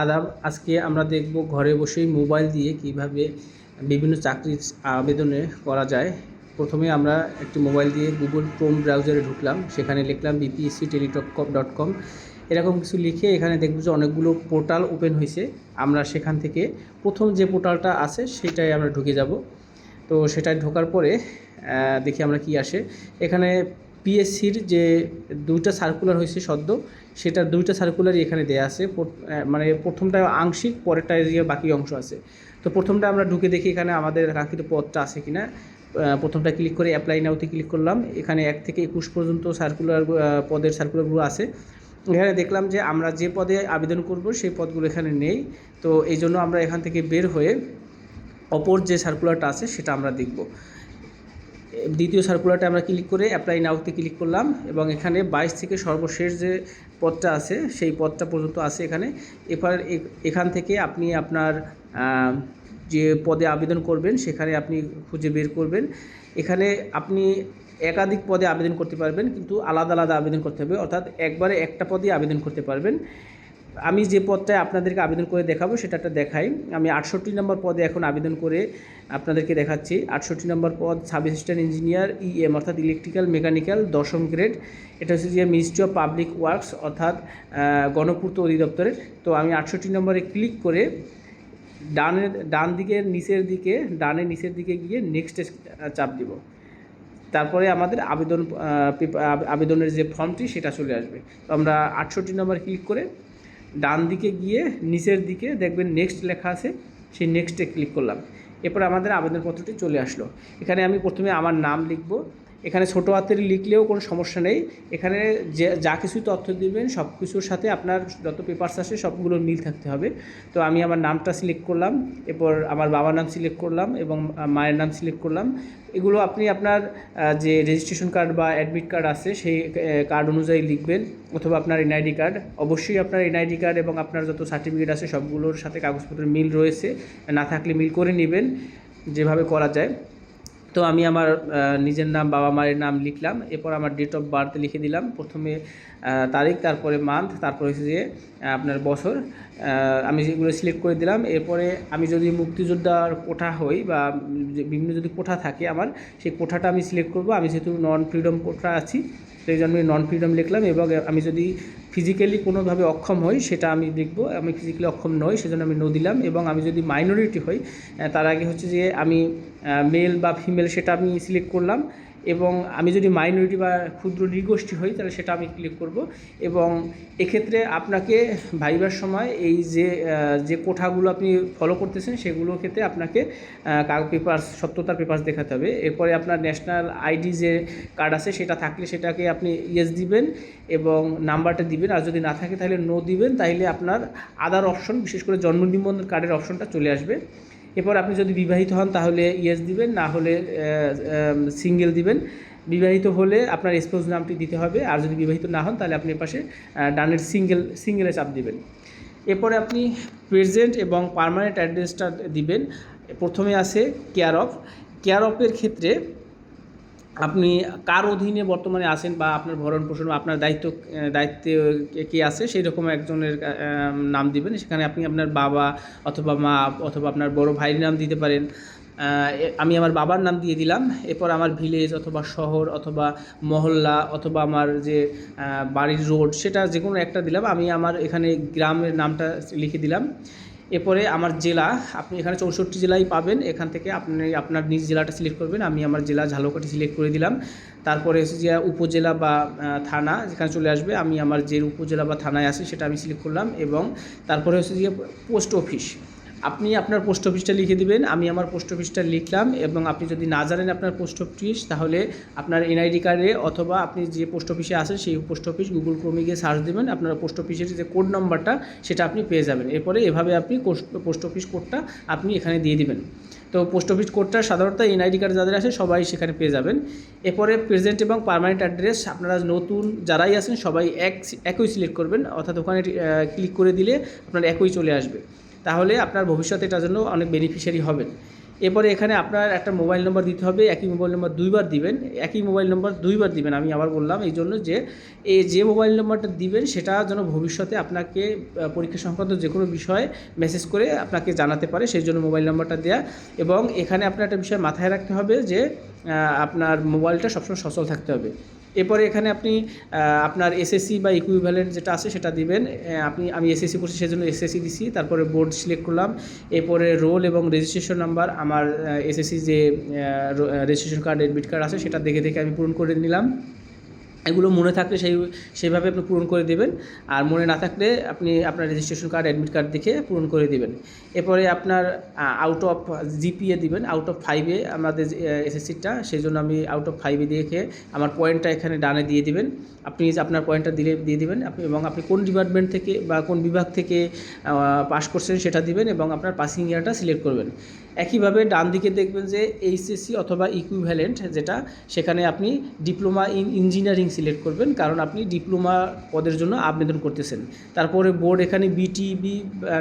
আদাব, আজকে আমরা দেখব ঘরে বসেই মোবাইল দিয়ে কীভাবে বিভিন্ন চাকরির আবেদনে করা যায়। প্রথমে আমরা একটি মোবাইল দিয়ে গুগল ক্রোম ব্রাউজারে ঢুকলাম, সেখানে লিখলাম বিপিএসসি টেলিটক ডট কম এরকম কিছু লিখে এখানে দেখব যে অনেকগুলো পোর্টাল ওপেন হয়েছে আমরা সেখান থেকে প্রথম যে পোর্টালটা আছে সেটাই আমরা ঢুকে যাব। তো সেটায় ঢোকার পরে দেখি আমরা কি আসে। এখানে পিএসসির যে দুইটা সার্কুলার হয়েছে সদ্য সেটার দুইটা সার্কুলারই এখানে দেয়া আছে। মানে প্রথমটা আংশিক পরেরটায় দিয়ে বাকি অংশ আছে। তো প্রথমটা আমরা ঢুকে দেখি এখানে আমাদের কাঙ্ক্ষিত পদটা আছে কিনা। আহ, প্রথমটা ক্লিক করে অ্যাপ্লাই নাওতে ক্লিক করলাম। এখানে এক থেকে একুশ পর্যন্ত সার্কুলার পদের সার্কুলারগুলো আছে। এখানে দেখলাম যে আমরা যে পদে আবেদন করব সেই পদগুলো এখানে নেই। তো এই জন্য আমরা এখান থেকে বের হয়ে অপর যে সার্কুলারটা আছে সেটা আমরা দেখব। দ্বিতীয় সার্কুলারটা আমরা ক্লিক করে অ্যাপ্লাই নাওতে ক্লিক করলাম এবং এখানে বাইশ থেকে সর্বশেষ যে পদটা আছে, সেই পদটা পর্যন্ত আছে এখানে। এবার এখান থেকে আপনি আপনার যে পদে আবেদন করবেন সেখানে আপনি খুঁজে বের করবেন। এখানে আপনি একাধিক পদে আবেদন করতে পারবেন, কিন্তু আলাদা আলাদা আবেদন করতে হবে। অর্থাৎ একবারে একটা পদে আবেদন করতে পারবেন। আমি যে পদটায় আপনাদেরকে আবেদন করে দেখাবো সেটা একটা দেখাই। আমি আটষট্টি নম্বর পদে এখন আবেদন করে আপনাদেরকে দেখাচ্ছি। আটষট্টি নম্বর পদ সাব অ্যাসিস্ট্যান্ট ইঞ্জিনিয়ার ইএম অর্থাৎ ইলেকট্রিক্যাল মেকানিক্যাল, দশম গ্রেড। এটা হচ্ছে যে মিনিস্ট্রি অফ পাবলিক ওয়ার্কস অর্থাৎ গণপূর্ত অধিদপ্তরের। তো আমি আটষট্টি নম্বরে ক্লিক করে ডানের, ডান দিকের নিচের দিকে, ডানের নিচের দিকে গিয়ে নেক্সটে চাপ দিব। তারপরে আমাদের আবেদন আবেদনের যে ফর্মটি সেটা চলে আসবে। তো আমরা আটষট্টি নম্বর ক্লিক করে ডান দিকে গিয়ে নিচের দিকে দেখবেন নেক্সট লেখা আছে, সেই নেক্সটে ক্লিক করলাম। এরপর আমাদের আবেদনপত্রটি চলে আসলো। এখানে আমি প্রথমে আমার নাম লিখব এখানে ছোটো হাতের লিখলেও কোনো সমস্যা নেই। এখানে যে, যা কিছু তথ্য দিবেন, সব কিছুর সাথে আপনার যত পেপারস আসে, সবগুলো মিল থাকতে হবে। তো আমি আমার নামটা সিলেক্ট করলাম, এরপর আমার বাবার নাম সিলেক্ট করলাম এবং মায়ের নাম সিলেক্ট করলাম। এগুলো আপনি আপনার যে রেজিস্ট্রেশন কার্ড বা অ্যাডমিট কার্ড আছে, সেই কার্ড অনুযায়ী লিখবেন অথবা আপনার এনআইডি কার্ড অবশ্যই আপনার এনআইডি কার্ড এবং আপনার যত সার্টিফিকেট আছে, সবগুলোর সাথে কাগজপত্রের মিল রয়েছে। না থাকলে মিল করে নেবেন, যেভাবে করা যায়। তো আমি আমার নিজের নাম, বাবা মায়ের নাম লিখলাম। এরপর আমার ডেট অফ বার্থ লিখে দিলাম। প্রথমে তারিখ, তারপরে মান্থ তারপরে হচ্ছে যে আপনার বছর। আমি যেগুলো সিলেক্ট করে দিলাম। এরপরে আমি যদি মুক্তিযোদ্ধার কোঠা হই বা বিভিন্ন যদি কোঠা থাকে আমার, সেই কোঠাটা আমি সিলেক্ট করব। আমি যেহেতু নন ফ্রিডম কোঠা আছি, সেই জন্য নন ফ্রিডম লিখলাম এবং আমি যদি ফিজিক্যালি কোনোভাবে অক্ষম হই, সেটা আমি দেখব। আমি ফিজিক্যালি অক্ষম নই, সেজন্য আমি নো দিলাম। এবং আমি যদি মাইনরিটি হই তার আগে হচ্ছে যে আমি মেল বা ফিমেল সেটা আমি সিলেক্ট করলাম। এবং আমি যদি মাইনরিটি বা ক্ষুদ্র নৃগোষ্ঠী হই, তাহলে সেটা আমি ক্লিক করব। এবং এক্ষেত্রে আপনাকে ভাইবার সময় এই যে যে কোঠাগুলো আপনি ফলো করতেছেন, সেগুলোর ক্ষেত্রে আপনাকে কাগজ পেপার্স সত্যতার পেপার্স দেখাতে হবে। এরপরে আপনার ন্যাশনাল আইডি যে কার্ড আছে, সেটা থাকলে সেটাকে আপনি ইয়েস দিবেন এবং নাম্বারটা দিবেন। আর যদি না থাকে, তাহলে নো দিবেন। তাহলে আপনার আদার অপশন বিশেষ করে জন্ম নিবন্ধন কার্ডের অপশনটা চলে আসবে। এরপর আপনি যদি বিবাহিত হন, তাহলে ইয়েস দিবেন, না হলে সিঙ্গেল দিবেন। বিবাহিত হলে আপনার স্পোজ নামটি দিতে হবে, আর যদি বিবাহিত না হন, তাহলে আপনি পাশে ডানের সিঙ্গেল সিঙ্গেলে চাপ দিবেন। এরপরে আপনি প্রেজেন্ট এবং পারমানেন্ট অ্যাড্রেসটা দিবেন। প্রথমে আছে কেয়ার অফ কেয়ার অফের ক্ষেত্রে আপনি কার অধীনে বর্তমানে আছেন বা আপনার ভরণ পোষণ বা আপনার দায়িত্ব, দায়িত্বে কে- আছে? সেই রকম একজনের নাম দিবেন। সেখানে আপনি আপনার বাবা অথবা মা অথবা আপনার বড় ভাইয়ের নাম দিতে পারেন। আমি আমার বাবার নাম দিয়ে দিলাম। এরপর আমার ভিলেজ অথবা শহর অথবা মহল্লা অথবা আমার যে বাড়ির রোড সেটা যে কোনো একটা দিলাম। আমি আমার এখানে গ্রামের নামটা লিখে দিলাম। এরপরে আমার জেলা, আপনি এখানে চৌষট্টি জেলাই পাবেন। এখান থেকে আপনি আপনার নিজ জেলাটা সিলেক্ট করবেন। আমি আমার জেলা ঝালকাঠি সিলেক্ট করে দিলাম। তারপরে এসে যে উপজেলা বা থানা যেখানে চলে আসবে, আমি আমার যে উপজেলা বা থানায় আছে সেটা আমি সিলেক্ট করলাম এবং তারপরে হচ্ছে যে পোস্ট অফিস আপনি আপনার পোস্ট অফিসটা লিখে দিবেন, আমি আমার পোস্ট অফিসটা লিখলাম এবং আপনি যদি না জানেন আপনার পোস্ট অফিস তাহলে আপনার এনআইডি কার্ডে অথবা আপনি যে পোস্ট অফিসে আসেন সেই পোস্ট অফিস গুগল ক্রোমে গিয়ে সার্চ দেবেন, আপনার পোস্ট অফিসের যে কোড নাম্বারটা সেটা আপনি পেয়ে যাবেন। এরপরে এভাবে আপনি পোস্ট অফিস কোডটা আপনি এখানে দিয়ে দিবেন। তো পোস্ট অফিস কোডটা সাধারণত এনআইডি কার্ড যাদের আছে, সবাই সেখানে পেয়ে যাবেন। এরপরে প্রেজেন্ট এবং পার্মানেন্ট অ্যাড্রেস আপনারা নতুন যারাই আছেন, সবাই এক, একই সিলেক্ট করবেন। অর্থাৎ ওখানে ক্লিক করে দিলে আপনার একই চলে আসবে। তাহলে আপনার ভবিষ্যতে এটার জন্য অনেক বেনিফিশিয়ারি হবেন। এরপরে এখানে আপনার একটা মোবাইল নম্বর দিতে হবে, একই মোবাইল নম্বর দুইবার দিবেন, একই মোবাইল নম্বর দুইবার দিবেন, আমি আবার বললাম এই জন্য যে এই যে মোবাইল নম্বরটা দিবেন, সেটা যেন ভবিষ্যতে আপনাকে পরীক্ষা সংক্রান্ত যে কোনো বিষয়ে মেসেজ করে আপনাকে জানাতে পারে, সেই জন্য মোবাইল নম্বরটা দেওয়া এবং এখানে আপনার একটা বিষয় মাথায় রাখতে হবে যে আপনার মোবাইলটা সবসময় সচল থাকতে হবে। এরপরে এখানে আপনি আপনার এসএসসি বা ইকুইভ্যালেন্ট যেটা আছে সেটা দিবেন। আপনি, আমি এসএসসি করছি সেজন্য এসএসসি দিছি। তারপরে বোর্ড সিলেক্ট করলাম। এরপরে রোল এবং রেজিস্ট্রেশন নাম্বার আমার এসএসসি যে রেজিস্ট্রেশন কার্ড এডমিট কার্ড আছে সেটা দেখে দেখে আমি পূরণ করে নিলাম। এগুলো মনে থাকলে সেই সেইভাবে আপনি পূরণ করে দেবেন। আর মনে না থাকলে আপনি আপনার রেজিস্ট্রেশন কার্ড অ্যাডমিট কার্ড দেখে পূরণ করে দেবেন। এরপরে আপনার আউট অফ জিপিএ দিবেন আউট অফ ফাইভে আমাদের এসএসসিটা সেই জন্য আমি আউট অফ ফাইভে দেখে আমার পয়েন্টটা এখানে ডানে দিয়ে দিবেন। আপনি আপনার পয়েন্টটা দিলে, দিয়ে দিবেন, আপনি, এবং আপনি কোন ডিপার্টমেন্ট থেকে বা কোন বিভাগ থেকে পাস করছেন সেটা দিবেন, এবং আপনার পাসিং ইয়ারটা সিলেক্ট করবেন। একইভাবে ডান দিকে দেখবেন যে এইচএসসি অথবা ইকুইভ্যালেন্ট যেটা, সেখানে আপনি ডিপ্লোমা ইন ইঞ্জিনিয়ারিং সিলেক্ট করবেন, কারণ আপনি ডিপ্লোমা পদের জন্য আবেদন করতেছেন। তারপরে বোর্ড এখানে বিটিবি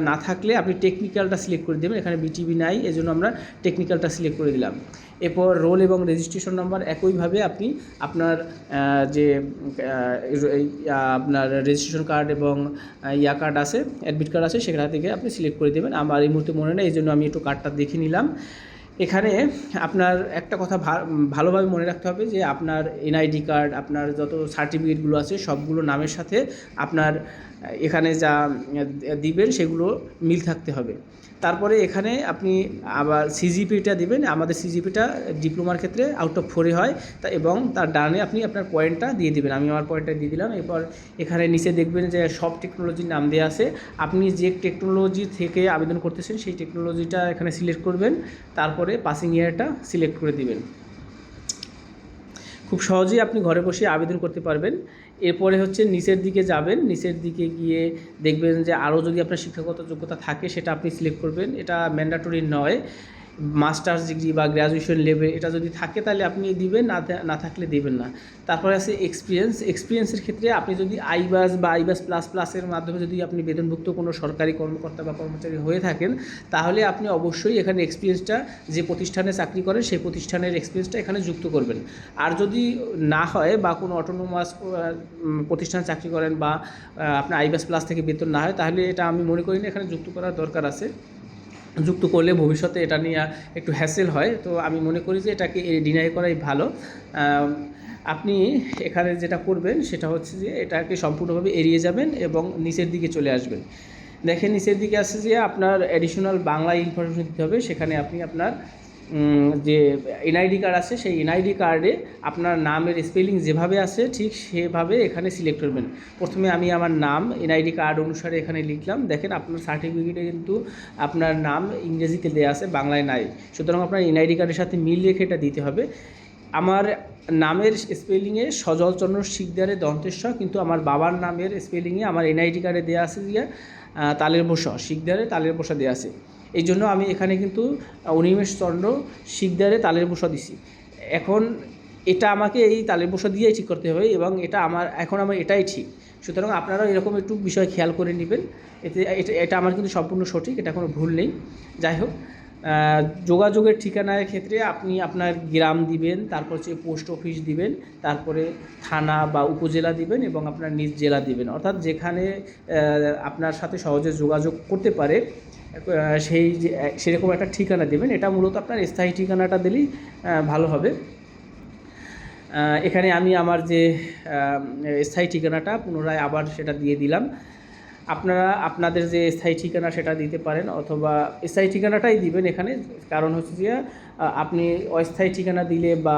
না থাকলে আপনি টেকনিক্যালটা সিলেক্ট করে দেবেন, এখানে বিটিবি নাই, এজন্য আমরা টেকনিক্যালটা সিলেক্ট করে দিলাম। এরপর রোল এবং রেজিস্ট্রেশন নাম্বার একইভাবে আপনি আপনার যে আপনার রেজিস্ট্রেশন কার্ড এবং ইয়া কার্ড আছে, অ্যাডমিট কার্ড আছে, সেখান থেকে আপনি সিলেক্ট করে দেবেন। আমার এই মুহূর্তে মনে নেই এই জন্য আমি একটু কার্ডটা দেখে নিলাম। এখানে আপনার একটা কথা ভালোভাবে মনে রাখতে হবে যে, আপনার এনআইডি কার্ড, আপনার যত সার্টিফিকেটগুলো আছে, সবগুলো নামের সাথে আপনার এখানে যা দিবেন সেগুলো মিল থাকতে হবে। তারপরে এখানে আপনি আবার সিজিপিটা দিবেন, আমাদের সিজিপিটা ডিপ্লোমার ক্ষেত্রে আউট অফ ফোরে হয়, তা এবং তার ডানে আপনি আপনার পয়েন্টটা দিয়ে দিবেন। আমি আমার পয়েন্টটা দিয়ে দিলাম, এরপর এখানে নিচে দেখবেন যে সব টেকনোলজির নাম দেওয়া আছে। আপনি যে টেকনোলজি থেকে আবেদন করতেছেন, সেই টেকনোলজিটা এখানে সিলেক্ট করবেন, তারপরে পাসিং ইয়ারটা সিলেক্ট করে দিবেন। খুব সহজেই আপনি ঘরে বসে আবেদন করতে পারবেন। এরপরে হচ্ছে নিচের দিকে যাবেন, নিচের দিকে গিয়ে দেখবেন যে আরও যদি আপনার শিক্ষাগত যোগ্যতা থাকে সেটা আপনি সিলেক্ট করবেন। এটা ম্যান্ডাটরি নয়। মাস্টার্স ডিগ্রি বা গ্র্যাজুয়েশন লেভেল এটা যদি থাকে তাহলে আপনি দিবেন, না না থাকলে দেবেন না। তারপরে আছে এক্সপিরিয়েন্স এক্সপিরিয়েন্সের ক্ষেত্রে আপনি যদি আইবাস বা আইবাস প্লাস প্লাসের মাধ্যমে যদি আপনি বেতনভুক্ত কোনো সরকারি কর্মকর্তা বা কর্মচারী হয়ে থাকেন, তাহলে আপনি অবশ্যই এখানে এক্সপিরিয়েন্সটা যে প্রতিষ্ঠানে চাকরি করেন, সেই প্রতিষ্ঠানের এক্সপিরিয়েন্সটা এখানে যুক্ত করবেন। আর যদি না হয় বা কোনো অটোনোমাস প্রতিষ্ঠানে চাকরি করেন বা আপনার আইবাস প্লাস থেকে বেতন না হয়, তাহলে এটা আমি মনে করি না, এখানে যুক্ত করার দরকার আছে। যুক্ত করলে ভবিষ্যতে এটা নিয়ে একটু হ্যাসেল হয়। তো আমি মনে করি যে এটাকে ডিনাই করাই ভালো। আপনি এখানে যেটা করবেন সেটা হচ্ছে যে এটাকে সম্পূর্ণভাবে এড়িয়ে যাবেন এবং নিচের দিকে চলে আসবেন। দেখেন নিচের দিকে আসছে যে আপনার অ্যাডিশনাল বাংলা ইনফরমেশন দিতে হবে। সেখানে আপনি আপনার যে এনআইডি কার্ড আছে, সেই এনআইডি কার্ডে আপনার নামের স্পেলিং যেভাবে আছে, ঠিক সেভাবে এখানে সিলেক্ট করবেন। প্রথমে আমি আমার নাম, এনআইডি কার্ড অনুসারে এখানে লিখলাম। দেখেন আপনার সার্টিফিকেটে কিন্তু আপনার নাম ইংরেজিতে দেওয়া আছে, বাংলায় নাই। সুতরাং আপনার এনআইডি কার্ডের সাথে মিল রেখে এটা দিতে হবে। আমার নামের স্পেলিংয়ে সজল চন্দ্র শিকদারে দন্তেশ্বর, কিন্তু আমার বাবার নামের স্পেলিংয়ে আমার এনআইডি কার্ডে দেওয়া আছে যে তালের বসা শিকদারে তালের বসা দেওয়া আছে। এই জন্য আমি এখানে কিন্তু অনিমেষ চন্দ্র শিকদারে তালের বসা দিছি। এখন এটা আমাকে এই তালের বসা দিয়েই ঠিক করতে হবে এবং এটা আমার, এখন আমার এটাই ঠিক। সুতরাং আপনারাও এরকম একটু বিষয় খেয়াল করে নেবেন। এতে, এটা এটা আমার কিন্তু সম্পূর্ণ সঠিক, এটা কোনো ভুল নেই। যাই হোক যোগাযোগের ঠিকানার ক্ষেত্রে আপনি আপনার গ্রাম দিবেন, তারপর হচ্ছে পোস্ট অফিস দিবেন, তারপরে থানা বা উপজেলা দিবেন এবং আপনার নিজ জেলা দিবেন। অর্থাৎ যেখানে আপনার সাথে সহজে যোগাযোগ করতে পারে সেই সেরকম একটা ঠিকানা দেবেন। এটা মূলত আপনার স্থায়ী ঠিকানাটা দিলেই ভালো হবে। এখানে আমি আমার যে স্থায়ী ঠিকানাটা পুনরায় আবার সেটা দিয়ে দিলাম। আপনারা, আপনাদের যে স্থায়ী ঠিকানা সেটা দিতে পারেন অথবা স্থায়ী ঠিকানাটাই দিবেন এখানে। কারণ হচ্ছে যে আপনি অস্থায়ী ঠিকানা দিলে বা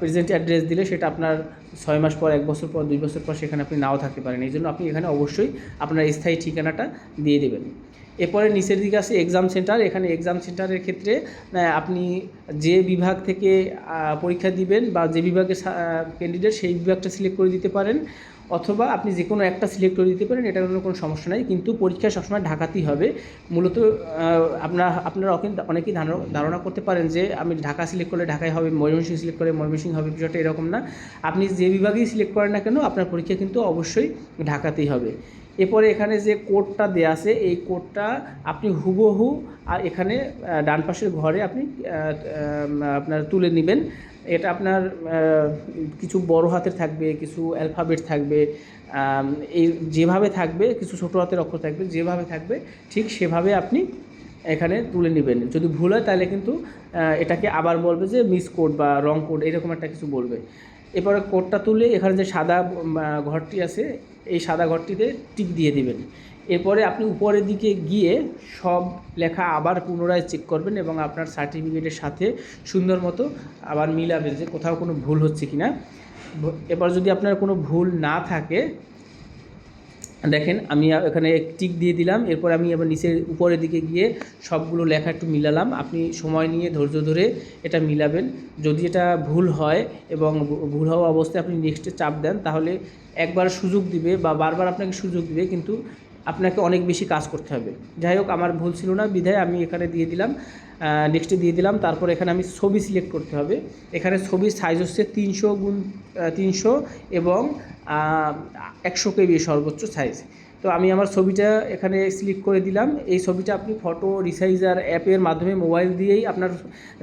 প্রেজেন্ট অ্যাড্রেস দিলে সেটা আপনার ছয় মাস পর, এক বছর পর, দুই বছর পর সেখানে আপনি নাও থাকতে পারেন। এই জন্য আপনি এখানে অবশ্যই আপনার স্থায়ী ঠিকানাটা দিয়ে দেবেন। এরপরে নিচের দিকে আছে এক্সাম সেন্টার এখানে এক্সাম সেন্টারের ক্ষেত্রে আপনি যে বিভাগ থেকে পরীক্ষা দিবেন বা যে বিভাগের ক্যান্ডিডেট সেই বিভাগটা সিলেক্ট করে দিতে পারেন, অথবা আপনি যে কোনো একটা সিলেক্ট করে দিতে পারেন, এটার কোনো কোনো সমস্যা নাই, কিন্তু পরীক্ষা সবসময় ঢাকাতেই হবে। মূলত আপনার আপনারা অনেক- অনেকেই ধারণা ধারণা করতে পারেন যে, আমি ঢাকা সিলেক্ট করলে ঢাকায় হবে, ময়মনসিংহ সিলেক্ট করলে ময়মনসিংহ হবে, বিষয়টা এরকম না। আপনি যে বিভাগেই সিলেক্ট করেন না কেন, আপনার পরীক্ষা কিন্তু অবশ্যই ঢাকাতেই হবে। এরপরে এখানে যে কোডটা দেওয়া আছে, এই কোডটা আপনি হুবহু আর এখানে ডান পাশের ঘরে আপনি আপনার তুলে নেবেন। এটা আপনার কিছু বড় হাতের থাকবে, কিছু অ্যালফাবেট থাকবে এই যেভাবে থাকবে, কিছু ছোটো হাতের অক্ষর থাকবে, যেভাবে থাকবে, ঠিক সেভাবে আপনি এখানে তুলে নেবেন। যদি ভুল হয় তাহলে কিন্তু এটাকে আবার বলবে যে মিস কোড বা রং কোড, এরকম একটা কিছু বলবে। এরপরে কোডটা তুলে এখানে যে সাদা ঘরটি আছে এই সাদা ঘরটিতে টিক দিয়ে দিবেন। এরপরে আপনি উপরের দিকে গিয়ে সব লেখা আবার পুনরায় চেক করবেন এবং আপনার সার্টিফিকেটের সাথে সুন্দর মতো আবার মিলাবেন যে কোথাও কোনো ভুল হচ্ছে কি না এবার যদি আপনার কোনো ভুল না থাকে দেখেন, আমি এখানে টিক দিয়ে দিলাম, এরপর আমি আবার নিচের উপরের দিকে গিয়ে সবগুলো লেখা একটু মিলালাম। আপনি সময় নিয়ে ধৈর্য ধরে এটা মিলাবেন। যদি এটা ভুল হয় এবং ভুল হওয়া অবস্থায় আপনি নেক্সটে চাপ দেন, তাহলে একবার সুযোগ দিবে বা বারবার আপনাকে সুযোগ দিবে, কিন্তু আপনাকে অনেক বেশি কাজ করতে হবে। যাই হোক, আমার ভুল ছিল না, বিধায় আমি এখানে দিয়ে দিলাম নেক্সটে দিয়ে দিলাম, তারপর এখানে আমি ছবি সিলেক্ট করতে হবে। এখানে ছবির সাইজ হচ্ছে তিনশো গুণ তিনশো এবং একশো কেবি সর্বোচ্চ সাইজ তো আমি আমার ছবিটা এখানে সিলেক্ট করে দিলাম। এই ছবিটা আপনি ফটো রিসাইজার অ্যাপের মাধ্যমে মোবাইল দিয়েই আপনার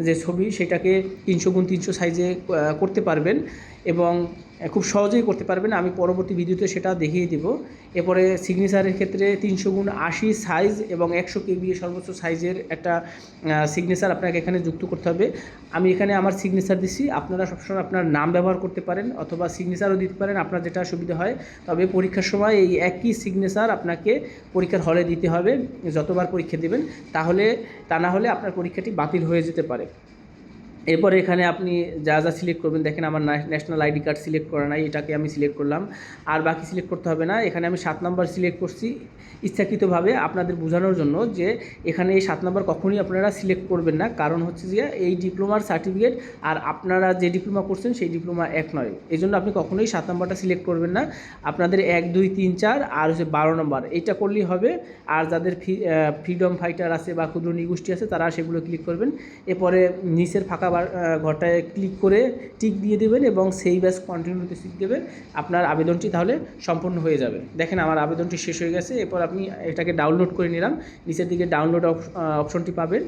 যে ছবি, সেটাকে তিনশো গুণ তিনশো সাইজে করতে পারবেন। এবং খুব সহজেই করতে পারবেন। আমি পরবর্তী ভিডিওতে সেটা দেখিয়ে দিব। এরপরে সিগনেচারের ক্ষেত্রে তিনশো গুণ আশি সাইজ এবং একশো কেবি সর্বোচ্চ সাইজের একটা সিগনেচার আপনাকে এখানে যুক্ত করতে হবে। আমি এখানে আমার সিগনেচার দিচ্ছি আপনারা সবসময় আপনার নাম ব্যবহার করতে পারেন অথবা সিগনেচারও দিতে পারেন। আপনার যেটা সুবিধা হয়, তবে পরীক্ষার সময় এই একই সিগনেচার আপনাকে পরীক্ষার হলে দিতে হবে। যতবার পরীক্ষা দেবেন, তাহলে, তা না হলে আপনার পরীক্ষাটি বাতিল হয়ে যেতে পারে। এরপরে এখানে আপনি যা যা সিলেক্ট করবেন, দেখেন আমার ন্যাশনাল আইডি কার্ড সিলেক্ট করা নাই, এটাকে আমি সিলেক্ট করলাম। আর বাকি সিলেক্ট করতে হবে না, এখানে আমি সাত নাম্বার সিলেক্ট করছি ইচ্ছাকৃতভাবে আপনাদের বোঝানোর জন্য যে এখানে এই সাত নাম্বার কখনই আপনারা সিলেক্ট করবেন না। কারণ হচ্ছে যে এই ডিপ্লোমার সার্টিফিকেট আর আপনারা যে ডিপ্লোমা করছেন সেই ডিপ্লোমা এক নয়। এই জন্য আপনি কখনোই সাত নাম্বারটা সিলেক্ট করবেন না। আপনাদের এক, দুই, তিন, চার আর হচ্ছে বারো নম্বর এইটা করলেই হবে। আর যাদের ফ্রিডম ফাইটার আছে বা ক্ষুদ্র নিগোষ্ঠী আছে, তারা সেগুলো ক্লিক করবেন। এরপরে নিচের ফাঁকা বার- আহ, ঘরটায় ক্লিক করে টিক দিয়ে দেবেন এবং সেই ব্যাস কন্টিনিউতে টিক দেবেন। আপনার আবেদনটি তাহলে সম্পূর্ণ হয়ে যাবে। দেখেন আমার আবেদনটি শেষ হয়ে গেছে। এরপর আপনি এটাকে ডাউনলোড করে নিলাম। নিচের দিকে ডাউনলোড অপশনটি পাবেন।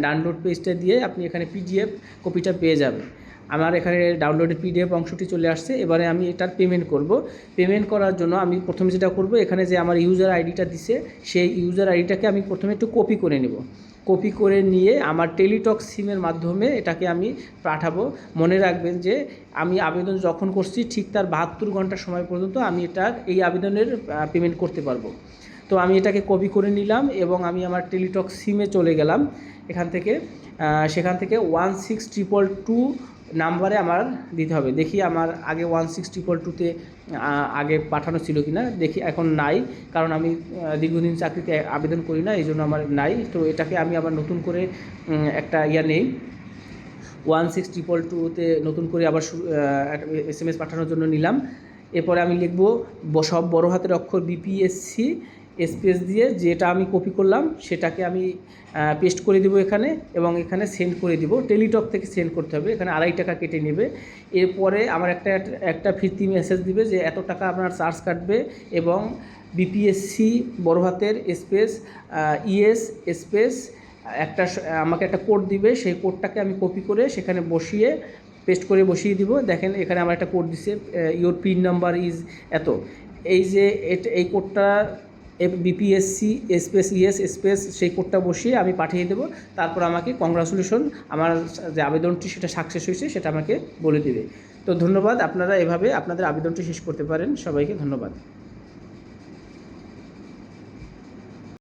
ডাউনলোড পেজটা দিয়ে আপনি এখানে পিডিএফ কপিটা পেয়ে যাবেন। আমার এখানে ডাউনলোডের পিডিএফ অংশটি চলে আসছে। এবারে আমি এটার পেমেন্ট করব। পেমেন্ট করার জন্য আমি প্রথমে যেটা করব এখানে যে আমার ইউজার আইডিটা দিছে সেই ইউজার আইডিটাকে আমি প্রথমে একটু কপি করে নেব। কপি করে নিয়ে আমার টেলিটক সিমের মাধ্যমে এটাকে আমি পাঠাবো। মনে রাখবেন যে আমি আবেদন যখন করছি, ঠিক তার বাহাত্তর ঘণ্টা সময় পর্যন্ত আমি এটা, এই আবেদনের পেমেন্ট করতে পারব। তো আমি এটাকে কপি করে নিলাম এবং আমি আমার টেলিটক সিমে চলে গেলাম। এখান থেকে সেখান থেকে ওয়ান সিক্স ট্রিপল টু নাম্বারে আমার দিতে হবে। দেখি আমার আগে ওয়ান সিক্স ট্রিপল টুতে আগে পাঠানো ছিল কি না দেখি এখন নাই, কারণ আমি দীর্ঘদিন চাকরিতে আবেদন করি না এই জন্য আমার নাই। তো এটাকে আমি আবার নতুন করে একটা ইয়া নেই। ওয়ান সিক্স ট্রিপল টুতে নতুন করে আবার এস এম এস পাঠানোর জন্য নিলাম। এরপরে আমি লিখব সব বড় হাতের অক্ষর বিপিএসসি স্পেস দিয়ে যেটা আমি কপি করলাম, সেটাকে আমি পেস্ট করে দিব এখানে এবং এখানে সেন্ড করে দিব। টেলিটক থেকে সেন্ড করতে হবে, এখানে আড়াই টাকা কেটে নেবে। এরপরে আমার একটা একটা ফিরতি মেসেজ দিবে যে, এত টাকা আপনার চার্জ কাটবে এবং বিপিএসসি বড় হাতের স্পেস ইএস স্পেস একটা আমাকে একটা কোড দিবে। সেই কোডটাকে আমি কপি করে সেখানে বসিয়ে পেস্ট করে বসিয়ে দিব। দেখেন, এখানে আমার একটা কোড দিছে ইওর পিন নাম্বার ইজ এত। এই যে এই কোডটা বিপিএসসি স্পেস ইএস স্পেস সেই কোডটা বসিয়ে আমি পাঠিয়ে দেবো। তারপর আমাকে কংগ্রাচুলেশন আমার যে আবেদনটি সেটা সাকসেস হয়েছে, সেটা আমাকে বলে দেবে। তো ধন্যবাদ, আপনারা এভাবে আপনাদের আবেদনটি শেষ করতে পারেন। সবাইকে ধন্যবাদ।